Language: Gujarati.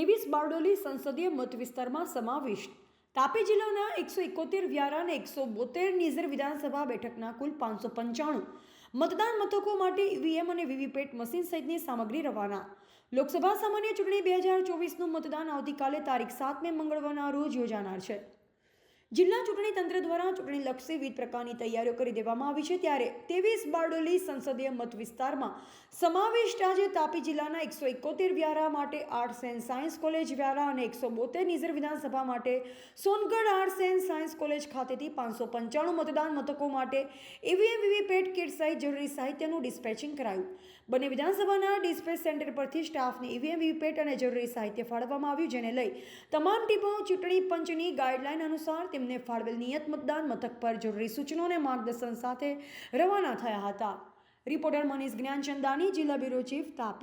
ત્રેવીસ બારડોલી સંસદીય મત વિસ્તારમાં સમાવિષ્ટ. તાપી જિલ્લાના એકસો એકોતેર વ્યારા અને એકસો બોતેર નિઝર વિધાનસભા બેઠકના કુલ પાંચસો પંચાણું. મતદાન મથકો માટે ઈવીએમ અને વીવીપેટ મશીન સહિતની સામગ્રી રવાના. લોકસભા સામાન્ય ચૂંટણી બે હજાર ચોવીસનું મતદાન આવતીકાલે તારીખ સાતમે મંગળવારના રોજ યોજાનાર છે. જિલ્લા ચૂંટણી તંત્ર દ્વારા ચૂંટણીલક્ષી વિવિધ પ્રકારની તૈયારીઓ કરી દેવામાં આવી છે ત્યારે ત્રેવીસ બારડોલી સંસદીય મત વિસ્તારમાં સમાવિષ્ટ આજે તાપી જિલ્લાના એકસો એકોતેર વ્યારા માટે arts and science college Vyara અને એકસો બોતેર નિઝર વિધાનસભા માટે Songadh arts and science college ખાતેથી પાંચસો પંચાણું મતદાન મથકો માટે ઈવીએમ વીવીપેટ કિટ સહિત જરૂરી સાહિત્યનું ડિસ્પેચિંગ કરાયું. બંને વિધાનસભાના ડિસ્પેચ સેન્ટર પરથી સ્ટાફને ઈવીએમ વીવીપેટ અને જરૂરી સાહિત્ય ફાળવવામાં આવ્યું, જેને લઈ તમામ ટીમો ચૂંટણી પંચની ગાઈડલાઈન અનુસાર તેમને ફાળવેલ નિયત મતદાન મથક પર જરૂરી સૂચનો અને માર્ગદર્શન સાથે રવાના થયા હતા. રિપોર્ટર મનીષ જ્ઞાનચંદાની જિલ્લા બ્યુરો ચીફ તાપી